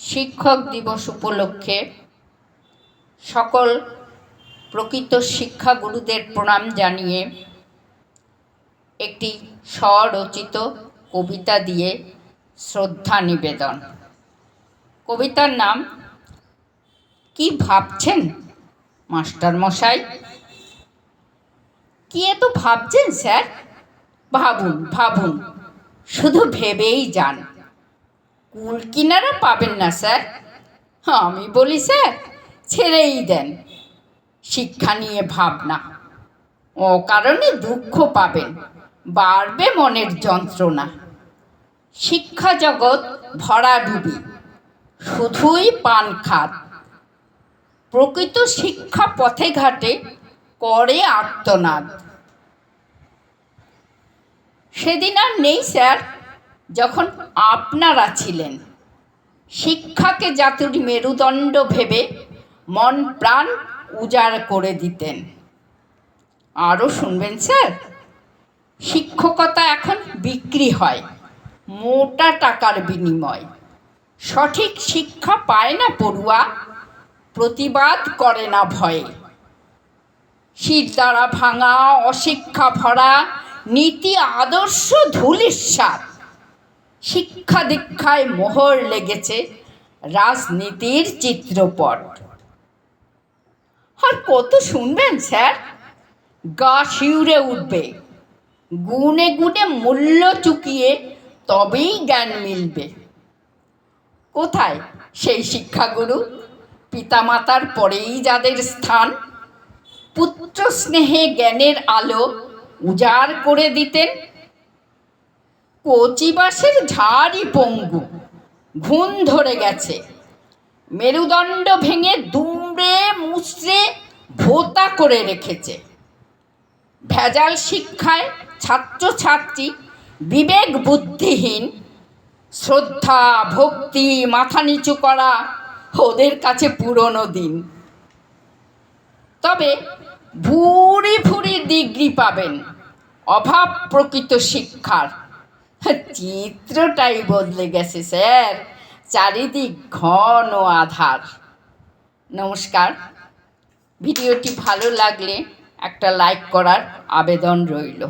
শিক্ষক দিবস উপলক্ষে সকল প্রকৃত শিক্ষাগুরুদের প্রণাম জানিয়ে একটি স্বরচিত কবিতা দিয়ে শ্রদ্ধা নিবেদন। কবিতার নাম, কি ভাবছেন মাস্টার মশাই কি এত ভাবছেন, স্যার? ভাবুন ভাবুন, শুধু ভেবেই যান। কুল কিনারা পাবেন না, স্যার। আমি বলি, স্যার, ছেড়েই দেন। শিক্ষা নিয়ে ভাবনা। ও কারণে দুঃখ পাবেন। বাড়বে মনের যন্ত্রণা। শিক্ষা জগৎ ভরাডুবি শুধুই পান খাত। প্রকৃত শিক্ষা পথে ঘাটে করে আর্তনাদ সেদিন আর নেই, স্যার। যখন আপনারা ছিলেন, শিক্ষাকে জাতির মেরুদণ্ড ভেবে মন প্রাণ উজাড় করে দিতেন। আরও শুনবেন, স্যার? শিক্ষকতা এখন বিক্রি হয়, মোটা টাকার বিনিময়। সঠিক শিক্ষা পায় না পড়ুয়া, প্রতিবাদ করে না ভয়ে। শীত দ্বারা ভাঙা, অশিক্ষা ভরা, নীতি আদর্শ ধুলিস্বাদ শিক্ষা দীক্ষায় মোহর লেগেছে রাজনীতির চিত্রপট। আর কত শুনবেন, স্যার? গা শিউরে উঠবে। গুনে গুনে মূল্য চুকিয়ে তবেই জ্ঞান মিলবে। কোথায় সেই শিক্ষাগুরু? পিতামাতার পরেই যাদের স্থান। পুত্র স্নেহে জ্ঞানের আলো উজাড় করে দিতেন। কচিবাসের ঝাড়ি পঙ্গু। ঘুণ ধরে গেছে। মেরুদণ্ড ভেঙে দুমড়ে মুচড়ে ভোতা করে রেখেছে। ভেজাল শিক্ষায় ছাত্রছাত্রী বিবেক বুদ্ধিহীন। শ্রদ্ধা, ভক্তি, মাথা নিচু করা ওদের কাছে পুরনো দিন। তবে ভুরি ভুরি ডিগ্রি পাবেন অভাব প্রকৃত শিক্ষার। চিত্রটাই বদলে গেছে, স্যার। চারিদিক ঘন আধার। নমস্কার। ভিডিওটি ভালো লাগলে একটা লাইক করার আবেদন রইল।